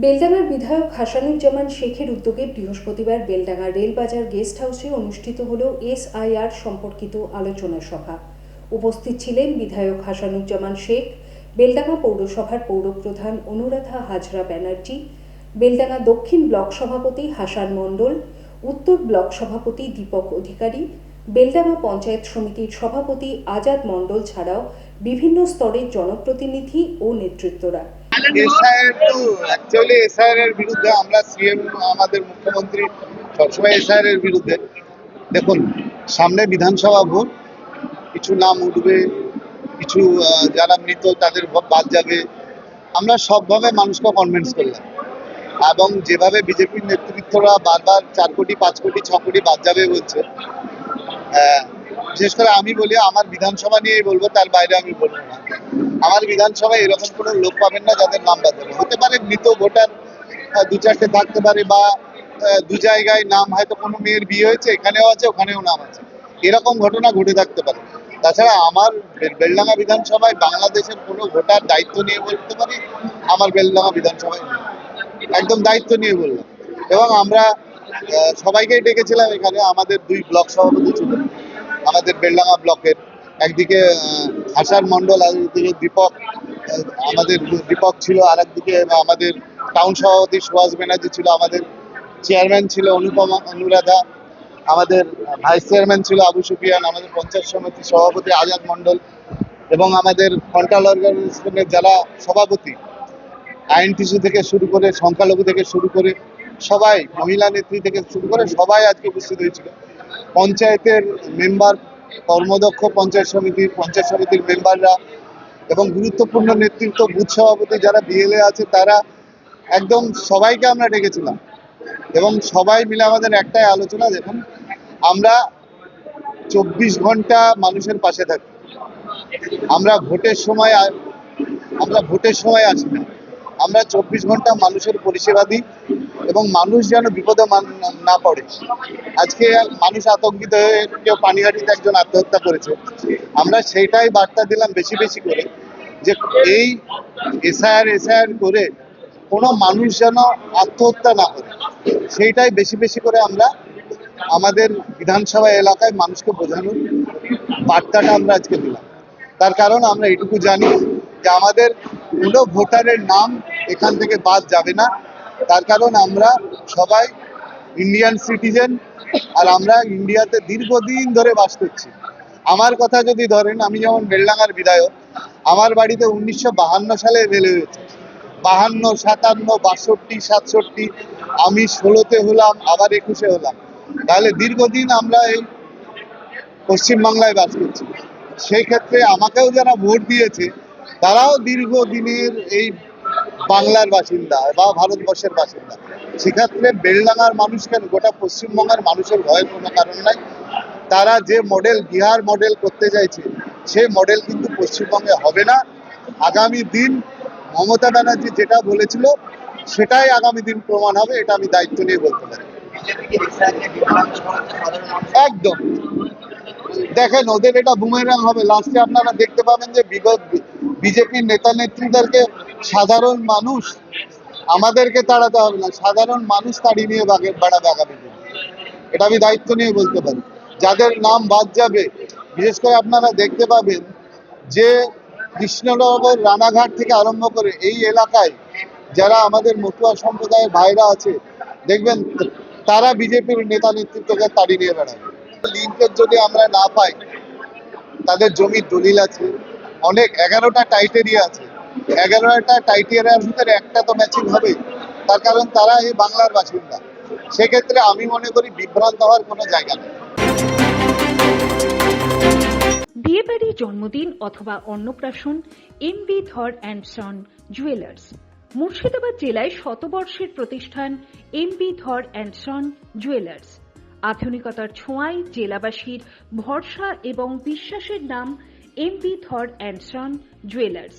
বেলডাঙ্গার বিধায়ক হাসানুজ্জামান শেখের উদ্যোগে বৃহস্পতিবার বেলডাঙ্গা রেলবাজার গেস্ট হাউসে অনুষ্ঠিত হল এসআইআর সম্পর্কিত আলোচনা সভা। উপস্থিত ছিলেন বিধায়ক হাসানুজ্জামান শেখ, বেলডাঙ্গা পৌরসভার পৌরপ্রধান অনুরাধা হাজরা ব্যানার্জি, বেলডাঙ্গা দক্ষিণ ব্লক সভাপতি হাসান মণ্ডল, উত্তর ব্লক সভাপতি দীপক অধিকারী, বেলডাঙ্গা পঞ্চায়েত সমিতির সভাপতি আজাদ মণ্ডল ছাড়াও বিভিন্ন স্তরের জনপ্রতিনিধি ও নেতৃত্বরা। তো বিরুদ্ধে আমরা সিএম আমাদের মুখ্যমন্ত্রী সবসময় এসআইআর এর বিরুদ্ধে। দেখুন, সামনে বিধানসভা ভোট, কিছু নাম উঠবে, কিছু যারা মৃত তাদের বাদ যাবে। আমরা সবভাবে মানুষকে কনভিন্স করলাম। এবং যেভাবে বিজেপির নেতৃত্বরা বারবার চার কোটি, পাঁচ কোটি, ছ কোটি বাদ যাবে বলছে বিশেষ করে আমি বলি, আমার বিধানসভা নিয়েই বলব, তার বাইরে আমি বলব না। আমার বিধানসভায় এরকম কোনো লোক পাবেন না যাদের নাম বাদ হতে পারে মৃত ভোটার দু চারটে থাকতে পারে বা দু জায়গায় নাম, হয়তো কোনো মেয়ের বিয়ে হয়েছে, এখানেও আছে, ওখানেও নাম আছে। এরকম ঘটনা ঘটে থাকতে পারে। তাছাড়া আমার বেলডাঙ্গা বিধানসভায় বাংলাদেশের কোনো ভোটার দায়িত্ব নিয়ে বলতে পারি, আমার বেলডাঙ্গা বিধানসভায় একদম দায়িত্ব নিয়ে বললাম। এবং আমরা সবাইকেই ডেকেছিলাম এখানে, আমাদের দুই ব্লক সভাপতি ছিলেন। আমাদের বেলডাঙ্গা ব্লকের একদিকে হাসান মণ্ডল আর একদিকে দীপক আমাদের দীপক ছিল, আর একদিকে আমাদের টাউন সভাপতি সুভাষ ব্যানার্জি ছিল, আমাদের চেয়ারম্যান ছিল অনুপমা, অনুরাধা, আমাদের ভাইস চেয়ারম্যান ছিল আবু সুফিয়ান, আমাদের পঞ্চায়েত সমিতি সভাপতি আজাদ মণ্ডল এবং আমাদের ফন্টাল অর্গানাইজেশনের যারা সভাপতি আইএনটিসি থেকে শুরু করে সংখ্যালঘু থেকে শুরু করে সবাই, মহিলা নেত্রী থেকে শুরু করে সবাই আজকে উপস্থিত হয়েছিল। পঞ্চায়েতের মেম্বার, কর্মদক্ষ পঞ্চায়েত সমিতির পঞ্চায়েত সমিতির মেম্বাররা এবং গুরুত্বপূর্ণ নেতৃত্ব, বুথ সভাপতি যারা বিএলএ আছে, তারা একদম সবাইকে আমরা ডেকেছিলাম। এবং সবাই মিলে আমাদের একটাই আলোচনা, দেখুন, আমরা চব্বিশ ঘণ্টা মানুষের পাশে থাকি। আমরা ভোটের সময় আমরা ভোটের সময় আসি না। আমরা চব্বিশ ঘণ্টা মানুষের পরিষেবা দিই। এবং মানুষ যেন বিপদে না পড়ে। আজকে মানুষ আতঙ্কিত হয়ে কেউ পানিহাটিতে একজন আত্মহত্যা করেছে। আমরা সেইটাই বার্তা দিলাম বেশি বেশি করে যে এই এসআইআর এসআইআর করে কোনো মানুষ যেন আত্মহত্যা না করে। সেইটাই বেশি বেশি করে আমরা আমাদের বিধানসভা এলাকায় মানুষকে বোঝানোর বার্তাটা আমরা আজকে দিলাম। তার কারণ আমরা এটুকু জানি যে আমাদের কোনো ভোটারের নাম এখান থেকে বাদ যাবে না। তার কারণ আমরা সবাই ইন্ডিয়ান সিটিজেন আর আমরা ইন্ডিয়াতে দীর্ঘদিন ধরে বাস করছি। আমার কথা যদি ধরেন, আমি যেমন বেলডাঙ্গার বিধায়ক, আমার বাড়িতে উনিশশো সালে রেলে হয়েছে। বাহান্ন, সাতান্ন, বাষট্টি, সাতষট্টি, আমি ষোলোতে হলাম, আবার একুশে হলাম। তাহলে দীর্ঘদিন আমরা এই পশ্চিমবাংলায় বাস করছি। সেই ক্ষেত্রে আমাকেও যারা ভোট দিয়েছে, তারাও দীর্ঘদিনের এই বাংলার বাসিন্দা বা ভারতবর্ষের বাসিন্দা। সেক্ষেত্রে বেলডাঙ্গার মানুষ কেন? গোটা পশ্চিমবঙ্গের মানুষের ভয়ের কোনো কারণ নাই। তারা যে মডেল বিহার মডেল করতে চাইছে, সেই মডেল কিন্তু পশ্চিমবঙ্গে হবে না। আগামী দিন মমতা ব্যানার্জি যেটা বলেছিল, সেটাই আগামী দিন প্রমাণ হবে, এটা আমি দায়িত্ব নিয়ে বলতে পারি। একদম। দেখেন, ওদের এটা বুমেরাং হবে। লাস্টে আপনারা দেখতে পাবেন যে বিগত বিজেপির নেতা নেত্রীদেরকে সাধারণ মানুষ আমাদেরকে তাড়াতে হবে না। সাধারণ মানুষ তাড়িয়ে নিয়ে বেড়াবে আগামী এটা আমি দায়িত্ব নিয়ে বলতে পারি। যাদের নাম বাদ যাবে, বিশেষ করে আপনারা দেখতে পাবেন যে কৃষ্ণনগর রানাঘাট থেকে আরম্ভ করে এই এলাকায় যারা আমাদের মতুয়া সম্প্রদায়ের ভাইরা আছে, দেখবেন তারা বিজেপির নেতা নেতৃত্বকে তাড়িয়ে নিয়ে বেড়াবে লিঙ্কের যদি আমরা না পাই, তাদের জমির দলিল আছে, অনেক এগারোটা টাইটেরিয়া আছে। এগারোটা টাইটেরিয়ার ভিতরে একটা তো ম্যাচিং হবে তার কারণ তারা এই বাংলার বাসিন্দা। সেক্ষেত্রে আমি মনে করি বিভ্রান্ত হওয়ার কোনো জায়গা নেই। বিয়েবাড়ি, জন্মদিন অথবা অন্নপ্রাশন M B Dhar and son jewellers Murshidabad জেলায় শতবর্ষের প্রতিষ্ঠান M B Dhar and son jewellers আধুনিকতার ছোঁয়ায় জেলাবাসীর ভরসা এবং বিশ্বাসের নাম M B Dhar and son jewellers